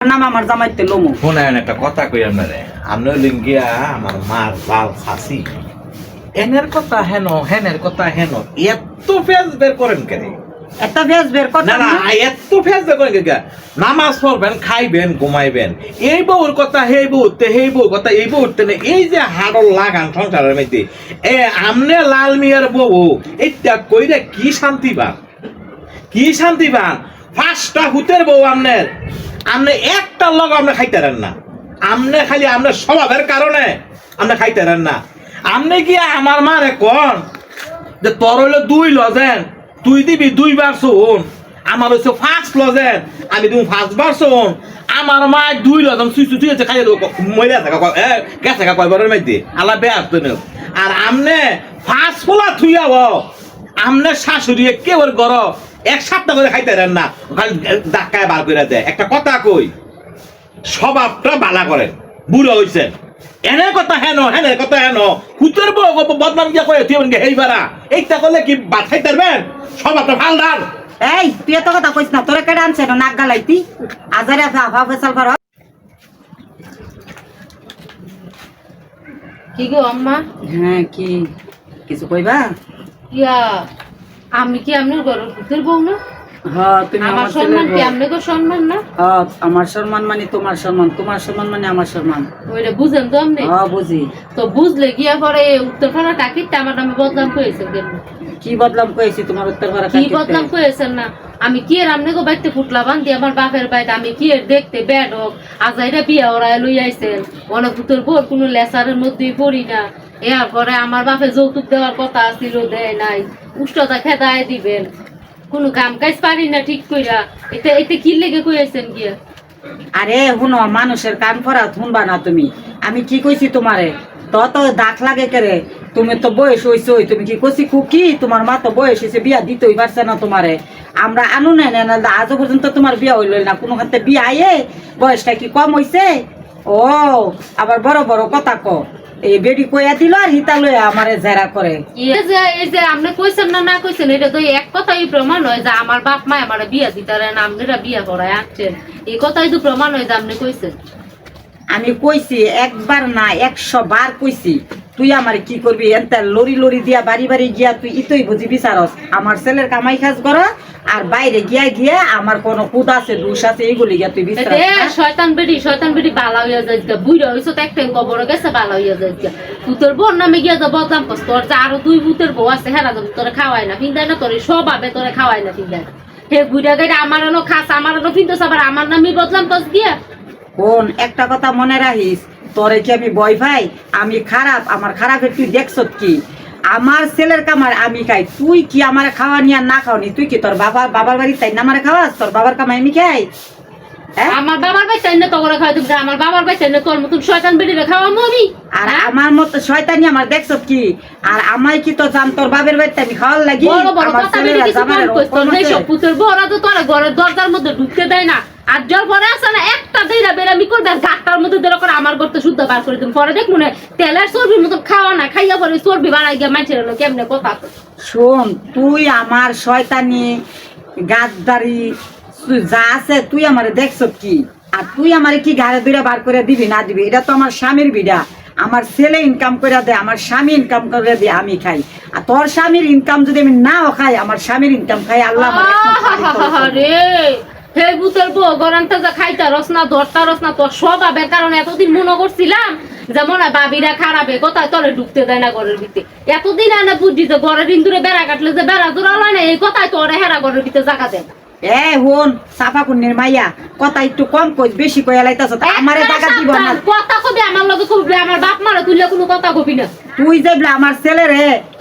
নাম আমার জামাইতে লোমো। শোনেন একটা কথা কই আপনারে। আপনি হইলেন গিয়া আমার মার লাল খাসি এনের কথা হেন হেনের কথা হেন। এত ফেস বের করেন কেন? একটা ভেজ বের কথা না এত ফেস বের করেন কেন? নামাজ পড়বেন খাইবেন ঘুমাইবেন। এই বউর কথা সেই বউ উঠতে সেই বউর কথা এই বউ উঠতে না এই যে হাড়ল লাগান সংসারের মধ্যে এ আমনে লাল মিয়ার বউ এটা কইরে কি শান্তি পান? কি শান্তি পান? পাঁচটা হুতের বউ আমনের। আমনে একটা লগ আপনি খাইতারেন না। আমনে খালি আমনে স্বভাবের কারণে আপনি খাইতারেন না। আমনে কি আমার মারে কন যে তোর হইল দুই লজেন, তুই দিবি দুই দুইবার শোন, আমার হচ্ছে ফার্স্ট লজেন, আমি তুমি ফার্স্ট বার শোন, আমার মা দুই লজন সুই সুই আছে, খাইয়ে দেবো মরে আছে এ গেছে কা কয়বারের মধ্যে আল্লাহ বেয়াস তো আর আমনে ফার্স্ট পোলা থুইয়াব আমনে শাশুড়ি কেউ গর এক সপ্তাহ করে খাইতে দেন না খালি ধাক্কায় বার করে দেয়। একটা কথা কই স্বভাবটা বালা করেন বুড়ো হইছে। এনে কথা হেন হেনে কথা হেন কুতের বউ বদনাম গিয়া কয়ে তুই এমনকি হেই বারা এইটা করলে কি ভাত খাইতে পারবেন? স্বভাবটা ভালো ডাল এই তুই এত কথা কইস না তোরে কেটে আনছে না নাক গালাইতি? আজারে আফা ফেসাল কর কি গো আম্মা? হ্যাঁ কি কিছু কইবা? ইয়া আমি কি আপনার গরম দুধের বউ না? হ্যাঁ তুমি আমার আমার সম্মান কি? বউ। আপনাকে সম্মান না? হ্যাঁ আমার সম্মান মানে তোমার সম্মান। তোমার সম্মান মানে আমার সম্মান। ওইটা বুঝেন তো আপনি? হ্যাঁ বুঝি। তো বুঝলে গিয়া পরে উত্তরপাড়া আমার নামে বদনাম কি তোমার উত্তর কি বদনাম করেছেন না? আমি কি এর আমনে গো বাইতে ফুটলা বান্ধি আমার বাপের বাইতে আমি কি এর দেখতে ব্যাড হোক? আজাইরা বিয়া ওরা লই আইছেন। অনেক ভূতের বোর কোনো লেসারের মধ্যেই পড়ি না। এর পরে আমার বাপে যৌতুক দেওয়ার কথা ছিল দেয় নাই। উষ্ণতা খেদায় দিবেন। কোনো কাম কাজ পারি না ঠিক কইরা। এটা এতে কি লেগে কইছেন গিয়া? আরে, শুনো, মানুষের কান করা শুনবা না তুমি। আমি কি কইছি তোমারে? তো তো দাগ লাগে কেরে তুমি তো বয়স হইছো তুমি কি কইছি খুকি তোমার মা তো বয়স হয়েছে বিয়া দিতেই পারছে না তোমারে। আমরা আনু না না আজও পর্যন্ত তোমার বিয়া হইল না। কোনো হাতে বিয়া আইয়ে বয়সটা কি কম হইছে? ও, আবার বড় বড় কথা ক এই বেডি কইয়া দিল আর হিতা লইয়া আমারে জেরা করে। এই যে এই যে আপনি কইছেন না না কইছেন এটা তো এক কথাই প্রমাণ হয় যে আমার বাপ মা আমার বিয়া দিতারে না আপনারা বিয়া করায় আনছেন। এই কথাই তো প্রমাণ হয় যে আপনি কইছেন। আমি কইছি একবার না একশো বার কইছি তুই আমার কি করবি? এনতে লরি লরি দিয়া বাড়ি বাড়ি গিয়া তুই ইতই বুঝি বিচারস আমার ছেলের কামাই কাজ কর আর বাইরে গিয়া গিয়া আমার কোনো কুদ আছে দুষ আছে এইগুলি গিয়া তুই এতে না? শয়তান বেডি শয়তান বেডি বালা হইয়া যায় গা বুইরা হইছো তো একটা কবর গেছে বালা হইয়া যায় গা পুতের বোন নামে গিয়া যা বদনাম করছ তোর যে আরও দুই পুতের বউ আছে হেরা তো তোরে খাওয়াই না পিন্দাই না তোরে সব সবাবে তোরে খাওয়াই না পিন্দাই না। হে বুইরা গাইরা আমার আনো খাস আমার আনো পিন্দাস আবার আমার নামে বদনাম করছ গিয়া। কোন একটা কথা মনে রাখিস তোরে কি আমি বই ভাই আমি খারাপ আমার খারাপের তুই দেখছ কি? আমার ছেলের কামার আমি খাই। তুই কি আমার খাওয়া নিয়ে না খাওনি? তুই কি তোর বাবা বাবার বাড়ি তাই না আমার খাওয়াস? তোর বাবার কামাই আমি খাই। হ্যাঁ? আমার বাবার চাই না তুমি আমার বাবার চাই না তোর মতন শয়তান আমি। আর হ্যাঁ? আমার মতো শয়তানি আমার দেখছ কি? আর আমায় কি তো জান তোর বাবের আমি খাওয়ার লাগি? বড় বড় আমার কথা বেরিয়ে কিছু জামাইয়ের কম তোর সব পুতের বড় তো তোর ঘরের দরজার মধ্যে ঢুকতে দেয় না। আর যার পরে আছে না একটা দেইরা বেরামি করবে আর গাটটার মধ্যে দেরা করে আমার ঘরতে শুদ্ধ বার করে দিন পরে দেখ মনে তেলের চর্বির মতো খাওয়া না খাইয়া পরে চর্বি বাড়াই গিয়া না কেমনে কথা? শোন তুই আমার শয়তানি গাদ্দারি যা আছে তুই আমার দেখছ কি? আর তুই আমার কি ঘাড়ে দুইটা বার করে দিবি না দিবি? এটা তো আমার স্বামীর বিড়া। আমার ছেলে ইনকাম করে দেয় আমার স্বামী ইনকাম করে দিয়ে আমি খাই। আর তোর স্বামীর ইনকাম যদি আমি নাও খাই আমার স্বামীর ইনকাম খাই আল্লাহ আমার একমাত্র আলিফ করে দেবে। রে হে বুতের বউ গরান্তা যা খাইতা রস না ধরতা রস না তোর স্বভাবের কারণে এতদিন মনে করছিলাম যেমন বাবিরা খারাপে কোথায় তোরে ঢুকতে দেয় না ঘরের ভিতরে। এতদিন আনে বুঝছি যে ঘরের ইন্দুরে বেড়া কাটলে যে বেড়া না এই কথায় তোরে হেরা ঘরের ভিতরে জায়গা দেয়। এ হন সাফা কুন্নের মাইয়া কথা একটু কম কই বেশি কইয়া লাইতাছ আমারে টাকা দিব না। কথা কবি আমার লগে কবি আমার বাপ মারা তুললে কোনো কথা কবি না। তুই যে বলে আমার ছেলের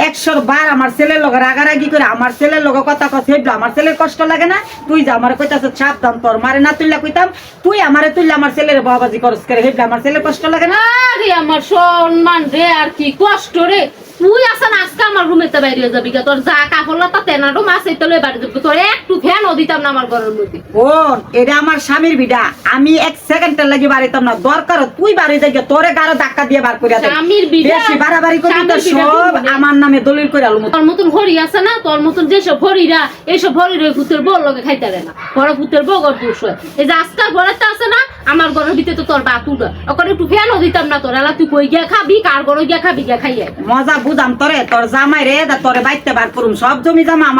একশোর বার আমার ছেলের লগে রাগারাগি করে আমার ছেলের লগে কথা কস হেবলা আমার ছেলের কষ্ট লাগে না? তুই যে আমার কইতাছ, সাবধান, তোর মারে না তুললে কইতাম, তুই আমারে তুললে আমার ছেলের বাবাজি করস করে হেবলা আমার ছেলের কষ্ট লাগে না? আরে আমার সম্মান রে, আর কি কষ্ট রে। তুই আসা না আজকে আমার রুমেতে বাইরে যাবি। তোর যা কাপড় লতা তেনাডো মাছ এই তলে বাড়ি যাবি তোর একটু ফ্যানও দিতাম না আমার ঘরের মধ্যে? বোন এটা আমার স্বামীর বিডা আমি এক সেকেন্ডের লাগি বাড়িতাম না। দরকার তুই বাড়ি যাই তোরে গারো ধাক্কা দিয়ে বার করে স্বামীর বিডা বেশি বাড়াবাড়ি তো সব আমার নামে দলিল করে আলু তোর মতন হরি আছে না? তোর মতন যেসব হরিরা এইসব হরির ভূতের বউ লগে খাইতে পারে না। বড় বউ দোষ এই যে আজকাল ঘরেতে আছে না আমার ঘরের ভিতরে তো তোর উড়া ওখানে একটু ফ্যানও দিতাম না তোর। এলা তুই কই গিয়া খাবি? কার ঘরে গিয়া খাবি? গিয়া খাইয়ে মজা বুঝাম তোরে। তোর জামাই রে তোরে বাইতে বার করুম। সব জমি জামা আমার